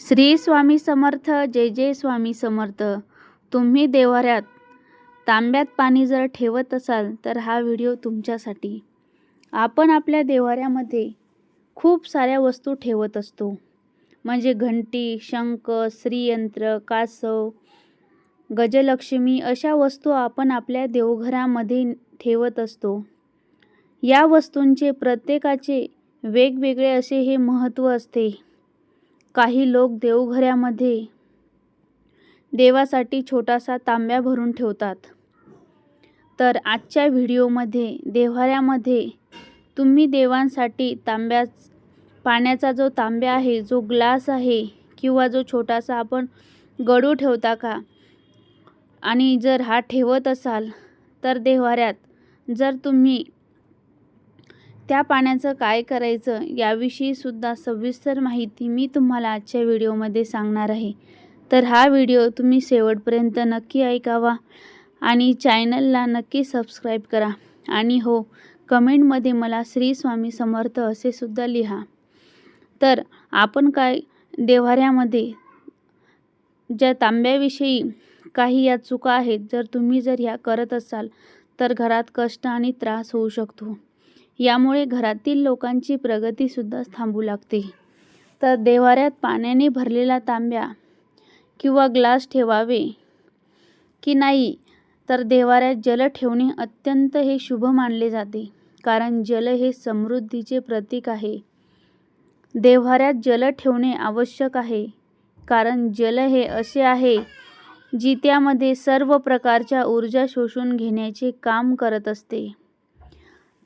श्री स्वामी समर्थ जय जय स्वामी समर्थ. तुम्ही देवाऱ्यात तांब्यात पाणी जर ठेवत असाल तर हा व्हिडिओ तुमच्यासाठी. आपण आपल्या देवाऱ्यामध्ये खूप साऱ्या वस्तू ठेवत असतो. म्हणजे घंटी शंख श्रीयंत्र कासव गजलक्ष्मी अशा वस्तू आपण आपल्या देवघरामध्ये ठेवत असतो. या वस्तूंचे प्रत्येकाचे वेगवेगळे असे हे महत्त्व असते. काही लोक देवघरामध्ये देवासाठी छोटासा तांब्या भरून ठेवतात. तर आजच्या व्हिडिओमध्ये देव्हाऱ्यामध्ये तुम्ही देवांसाठी तांब्या पाण्याचा जो तांब्या आहे जो ग्लास आहे किंवा जो छोटासा आपण गडू ठेवता का? आणि जर हा ठेवत असाल तर देव्हाऱ्यात जर तुम्ही त्या पाण्याचं काय करायचं याविषयी सुद्धा सविस्तर माहिती मी तुम्हाला आजच्या व्हिडिओमध्ये सांगणार आहे. तर हा व्हिडिओ तुम्ही शेवटपर्यंत नक्की ऐकावा आणि चॅनलला नक्की सबस्क्राईब करा. आणि हो कमेंटमध्ये मला श्री स्वामी समर्थ असे सुद्धा लिहा. तर आपण काय देवाऱ्यामध्ये ज्या तांब्याविषयी काही या चुका आहेत जर तुम्ही जर ह्या करत असाल तर घरात कष्ट आणि त्रास होऊ शकतो. यामुळे घरातील लोकांची प्रगतीसुद्धा थांबू लागते. तर देवाऱ्यात पाण्याने भरलेला तांब्या किंवा ग्लास ठेवावे की नाही तर देवाऱ्यात जल ठेवणे अत्यंत हे शुभ मानले जाते कारण जल हे समृद्धीचे प्रतीक आहे. देव्हाऱ्यात जल ठेवणे आवश्यक आहे कारण जल हे असे आहे जी त्यामध्ये सर्व प्रकारच्या ऊर्जा शोषून घेण्याचे काम करत असते.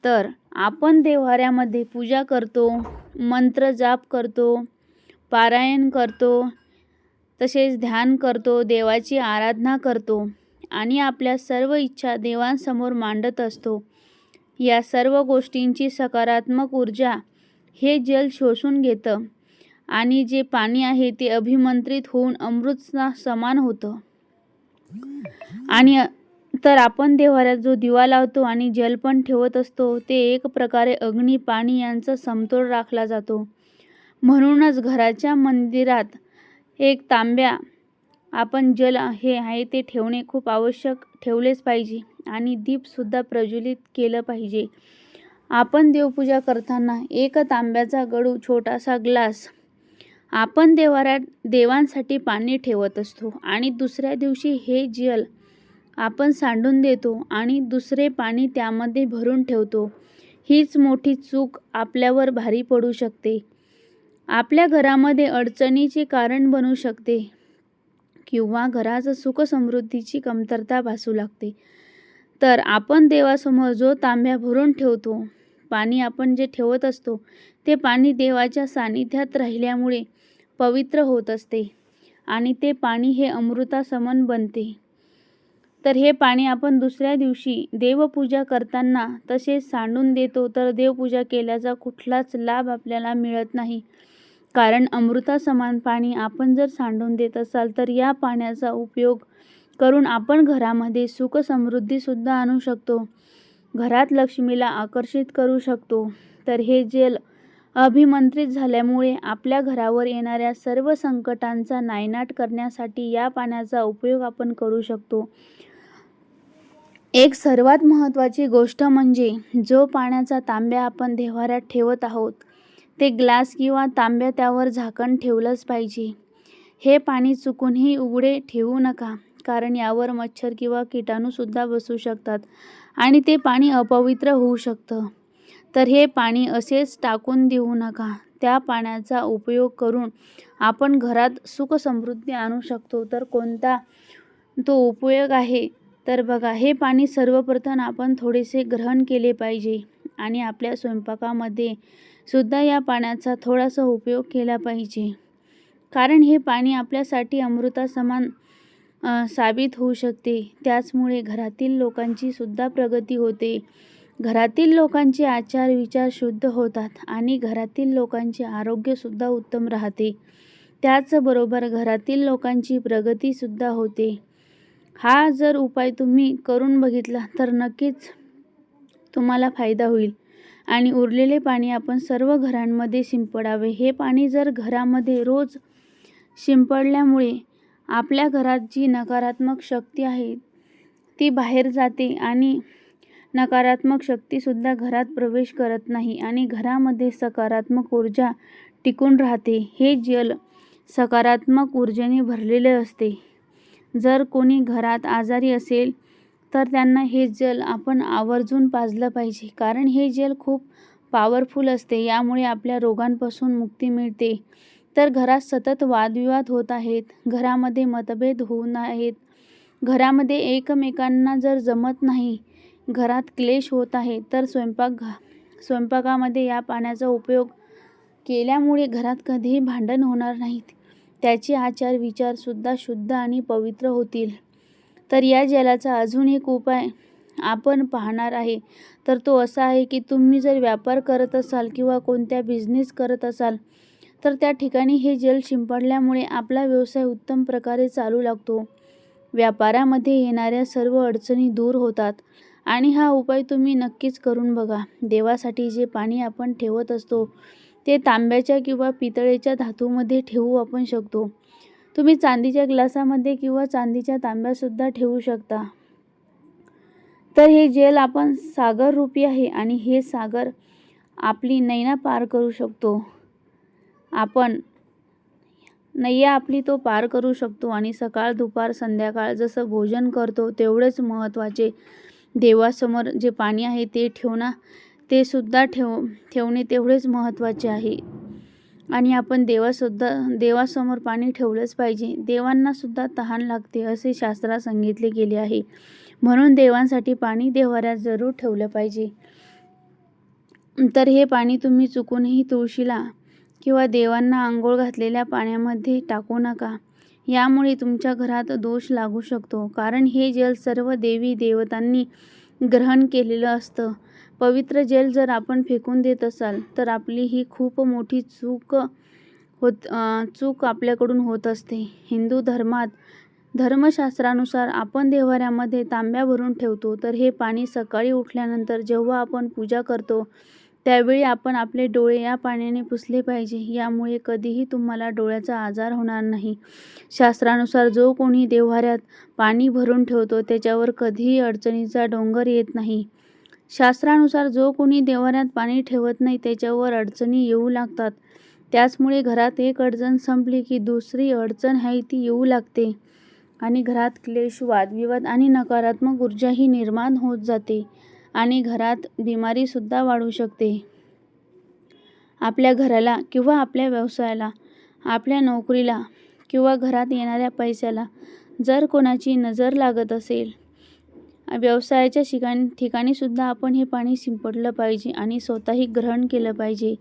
तर आपण देव्हाऱ्यामध्ये पूजा करतो मंत्र जाप करतो पारायण करतो तसेच ध्यान करतो देवाची आराधना करतो आणि आपल्या सर्व इच्छा देवांसमोर मांडत असतो. या सर्व गोष्टींची सकारात्मक ऊर्जा हे जल शोषून घेतं आणि जे पाणी आहे ते अभिमंत्रित होऊन अमृतना समान होतं. आणि तर आपण देव्हाऱ्यात जो दिवा लावतो आणि जल पण ठेवत असतो ते एक प्रकारे अग्नी पाणी यांचा समतोल राखला जातो. म्हणूनच घराच्या मंदिरात एक तांब्या आपण जल हे आहे ते ठेवणे खूप आवश्यक ठेवलेच पाहिजे आणि दीपसुद्धा प्रज्वलित केलं पाहिजे. आपण देवपूजा करताना एक तांब्याचा गडू छोटासा ग्लास आपण देवाऱ्यात देवांसाठी पाणी ठेवत असतो आणि दुसऱ्या दिवशी हे जल आपण सांडून देतो आणि दुसरे पाणी त्यामध्ये भरून ठेवतो. हीच मोठी चूक आपल्यावर भारी पडू शकते. आपल्या घरामध्ये अडचणीचे कारण बनू शकते किंवा घराचं सुखसमृद्धीची कमतरता भासू लागते. तर आपण देवासमोर जो तांब्या भरून ठेवतो पाणी आपण जे ठेवत असतो ते पाणी देवाच्या सानिध्यात राहिल्यामुळे पवित्र होत असते आणि ते पाणी हे अमृतासमन बनते. तर हे पाणी आपण दुसऱ्या दिवशी देवपूजा करताना तसेच सांडून देतो तर देवपूजा केल्याचा कुठलाच लाभ आपल्याला मिळत नाही. कारण अमृतासमान पाणी आपण जर सांडून देत असाल तर या पाण्याचा उपयोग करून आपण घरामध्ये सुख समृद्धीसुद्धा आणू शकतो. घरात लक्ष्मीला आकर्षित करू शकतो. तर हे जेल अभिमंत्रित झाल्यामुळे आपल्या घरावर येणाऱ्या सर्व संकटांचा नायनाट करण्यासाठी या पाण्याचा उपयोग आपण करू शकतो. एक सर्वात महत्त्वाची गोष्ट म्हणजे जो पाण्याचा तांब्या आपण देव्हाऱ्यात ठेवत आहोत ते ग्लास किंवा तांब्या त्यावर झाकण ठेवलंच पाहिजे. हे पाणी चुकूनही उघडे ठेवू नका कारण यावर मच्छर किंवा किटाणूसुद्धा बसू शकतात आणि ते पाणी अपवित्र होऊ शकतं. तर हे पाणी असेच टाकून देऊ नका. त्या पाण्याचा उपयोग करून आपण घरात सुखसमृद्धी आणू शकतो. तर कोणता तो उपयोग आहे? तर बघा हे पाणी सर्वप्रथम आपण थोडेसे ग्रहण केले पाहिजे आणि आपल्या स्वयंपाकामध्ये सुद्धा या पाण्याचा थोडासा उपयोग केला पाहिजे. कारण हे पाणी आपल्यासाठी अमृतासमान साबित होऊ शकते. त्याचमुळे घरातील लोकांची सुद्धा प्रगती होते. घरातील लोकांचे आचार विचार शुद्ध होतात आणि घरातील लोकांचे आरोग्यसुद्धा उत्तम राहते. त्याचबरोबर घरातील लोकांची प्रगतीसुद्धा होते. हा जर उपाय तुम्ही करून बघितला तर नक्कीच तुम्हाला फायदा होईल. आणि उरलेले पाणी आपण सर्व घरांमध्ये शिंपडावे. हे पाणी जर घरामध्ये रोज शिंपडल्यामुळे आपल्या घरात जी नकारात्मक शक्ती आहे ती बाहेर जाते आणि नकारात्मक शक्तीसुद्धा घरात प्रवेश करत नाही आणि घरामध्ये सकारात्मक ऊर्जा टिकून राहते. हे जल सकारात्मक ऊर्जेने भरलेले असते. जर कोणी घरात आजारी असेल तर त्यांना हे जल आपण आवर्जून पाजलं पाहिजे. कारण हे जल खूप पॉवरफुल असते. यामुळे आपल्या रोगांपासून मुक्ती मिळते. तर घरात सतत वादविवाद होत आहेत. घरामध्ये मतभेद होऊन आहेत. घरामध्ये एकमेकांना जर जमत नाही घरात क्लेश होत आहे तर स्वयंपाक घा स्वयंपाकामध्ये या पाण्याचा उपयोग केल्यामुळे घरात कधीही भांडण होणार नाहीत. त्याचे आचार विचारसुद्धा शुद्ध आणि पवित्र होतील. तर या जलाचा अजून एक उपाय आपण पाहणार आहे. तर तो असा आहे की तुम्ही जर व्यापार करत असाल किंवा कोणत्या बिझनेस करत असाल तर त्या ठिकाणी हे जल शिंपडल्यामुळे आपला व्यवसाय उत्तम प्रकारे चालू लागतो. व्यापारामध्ये येणाऱ्या सर्व अडचणी दूर होतात आणि हा उपाय तुम्ही नक्कीच करून बघा. देवासाठी जे पाणी आपण ठेवत असतो ते तांब्याच्या किंवा पितळेच्या धातूमध्ये ठेवू आपण शकतो. तुम्ही चांदीच्या ग्लासामध्ये किंवा चांदीच्या तांब्यासुद्धा ठेवू शकता. तर हे जेल आपण सागर रूपी आहे आणि हे सागर आपली नैना पार करू शकतो. आपण नैया आपली तो पार करू शकतो आणि सकाळ दुपार संध्याकाळ जसं भोजन करतो तेवढेच महत्त्वाचे देवासमोर जे पाणी आहे ते ठेवणं ते सुद्धा ठेव ठेवणे तेवढेच महत्त्वाचे आहे. आणि आपण देवासुद्धा देवासमोर पाणी ठेवलंच पाहिजे. देवांनासुद्धा तहान लागते असे शास्त्रात सांगितले गेले आहे. म्हणून देवांसाठी पाणी देवाऱ्यात जरूर ठेवलं पाहिजे. तर हे पाणी तुम्ही चुकूनही तुळशीला किंवा देवांना आंघोळ घातलेल्या पाण्यामध्ये टाकू नका. यामुळे तुमच्या घरात दोष लागू शकतो. कारण हे जल सर्व देवी देवतांनी ग्रहण केलेलं असतं. पवित्र जेल जर आपण फेकून देत असाल तर आपली ही खूप मोठी चूक होत चूक आपल्याकडून होत असते. हिंदू धर्मात धर्मशास्त्रानुसार आपण देवाऱ्यामध्ये तांब्या भरून ठेवतो तर हे पाणी सकाळी उठल्यानंतर जेव्हा आपण पूजा करतो त्यावेळी आपण आपले डोळे या पाण्याने पुसले पाहिजे. यामुळे कधीही तुम्हाला डोळ्याचा आजार होणार नाही. शास्त्रानुसार जो कोणी देव्हाऱ्यात पाणी भरून ठेवतो त्याच्यावर कधीही अडचणीचा डोंगर येत नाही. शास्त्रानुसार जो कोणी देवाऱ्यात पाणी ठेवत नाही त्याच्यावर अडचणी येऊ लागतात. त्याचमुळे घरात एक अडचण संपली की दुसरी अडचण आहे ती येऊ लागते आणि घरात क्लेश वादविवाद आणि नकारात्मक ऊर्जाही निर्माण होत जाते आणि घरात बिमारीसुद्धा वाढू शकते. आपल्या घराला किंवा आपल्या व्यवसायाला आपल्या नोकरीला किंवा घरात येणाऱ्या पैशाला जर कोणाची नजर लागत असेल व्यवसायाच्या ठिकाणी ठिकाणीसुद्धा आपण हे पाणी शिंपडलं पाहिजे आणि स्वतःही ग्रहण केलं पाहिजे.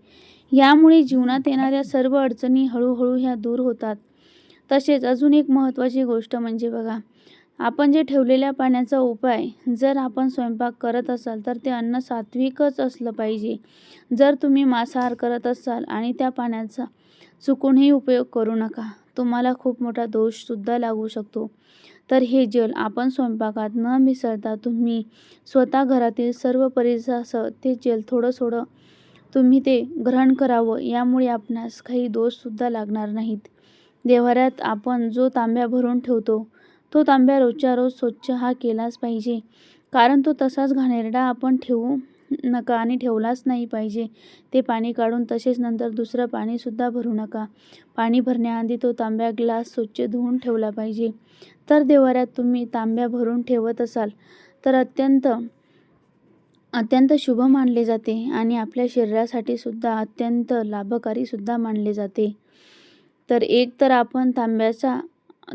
यामुळे जीवनात येणाऱ्या सर्व अडचणी हळूहळू ह्या दूर होतात. तसेच अजून एक महत्त्वाची गोष्ट म्हणजे बघा आपण जे ठेवलेल्या पाण्याचा उपाय जर आपण स्वयंपाक करत असाल तर ते अन्न सात्विकच असलं पाहिजे. जर तुम्ही मांसाहार करत असाल आणि त्या पाण्याचा चुकूनही उपयोग करू नका तुम्हाला खूप मोठा दोषसुद्धा लागू शकतो. तर हे जल आपण स्वयंपाकात न मिसळता तुम्ही स्वतः घरातील सर्व परिसरासह ते जल थोडं थोडं तुम्ही ते ग्रहण करावं यामुळे आपणास काही दोषसुद्धा लागणार नाहीत. देवाऱ्यात आपण जो तांब्या भरून ठेवतो तो तांब्या रोजच्या रोज स्वच्छ हा केलाच पाहिजे. कारण तो तसाच घाणेरडा आपण ठेवू नका आणि ठेवलाच नाही पाहिजे. ते पाणी काढून तसेच नंतर दुसरं पाणीसुद्धा भरू नका. पाणी भरण्याआधी तो तांब्या ग्लास स्वच्छ धुवून ठेवला पाहिजे. तर देवाऱ्यात तुम्ही तांब्या भरून ठेवत असाल तर अत्यंत अत्यंत शुभ मानले जाते आणि आपल्या शरीरासाठी सुद्धा अत्यंत लाभकारीसुद्धा मानले जाते. तर एक तर आपण तांब्याचा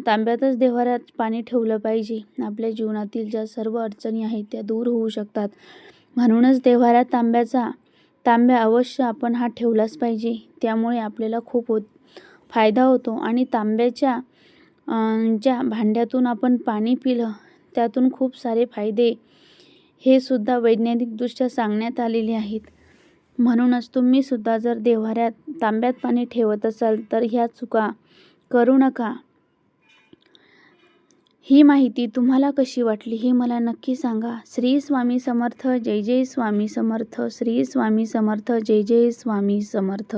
तांब्यातच देवाऱ्यात पाणी ठेवलं पाहिजे. आपल्या जीवनातील ज्या सर्व अडचणी आहेत त्या दूर होऊ शकतात. म्हणूनच देव्हाऱ्यात तांब्याचा तांब्या अवश्य आपण हा ठेवलाच पाहिजे. त्यामुळे आपल्याला खूप होत फायदा होतो. आणि तांब्याच्या ज्या भांड्यातून आपण पाणी पिलं त्यातून खूप सारे फायदे हे सुद्धा वैज्ञानिकदृष्ट्या सांगण्यात आलेले आहेत. म्हणूनच तुम्हीसुद्धा जर देव्हाऱ्यात तांब्यात पाणी ठेवत असाल तर ह्या चुका करू नका. ही माहिती तुम्हाला कशी वाटली हे मला नक्की सांगा. श्री स्वामी समर्थ जय जय स्वामी समर्थ श्री स्वामी समर्थ जय जय स्वामी समर्थ.